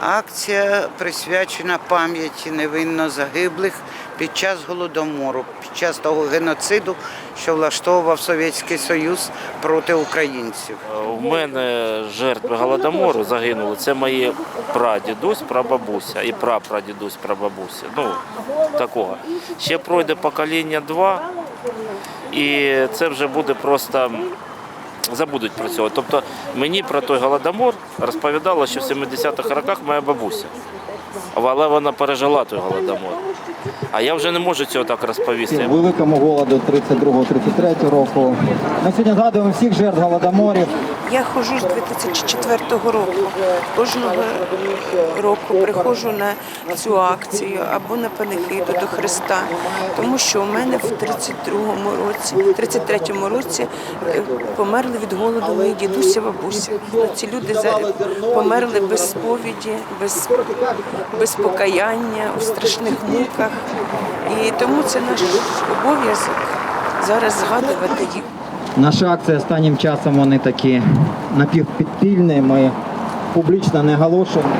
акція присвячена пам'яті невинно загиблих під час голодомору, під час того геноциду, що влаштовував Совєтський Союз проти українців. У мене жертви голодомору загинули. Це мої прадідусь, прабабуся і прапрадідусь, прабабуся. Ну, такого. Ще пройде покоління два, і це вже буде просто забудуть про цього. Тобто мені про той голодомор розповідала, що в 70-х роках моя бабуся. Але вона пережила той голодомор. А я вже не можу цього так розповісти. великому голоду 32-33 року. Ми сьогодні згадуємо всіх жертв голодоморів. Я ходжу з 2004 року. Кожного року приходжу на цю акцію або на панихиду до Христа, тому що у мене в 32-му році, 33-му році е, померли від голоду мої дідуся, бабуся. Ці люди померли без сповіді, без, без покаяння, у страшних муках. І тому це наш обов'язок зараз згадувати їх. Наша акція останнім часом вони такі напівпідпільні. Ми публічно не оголошуємо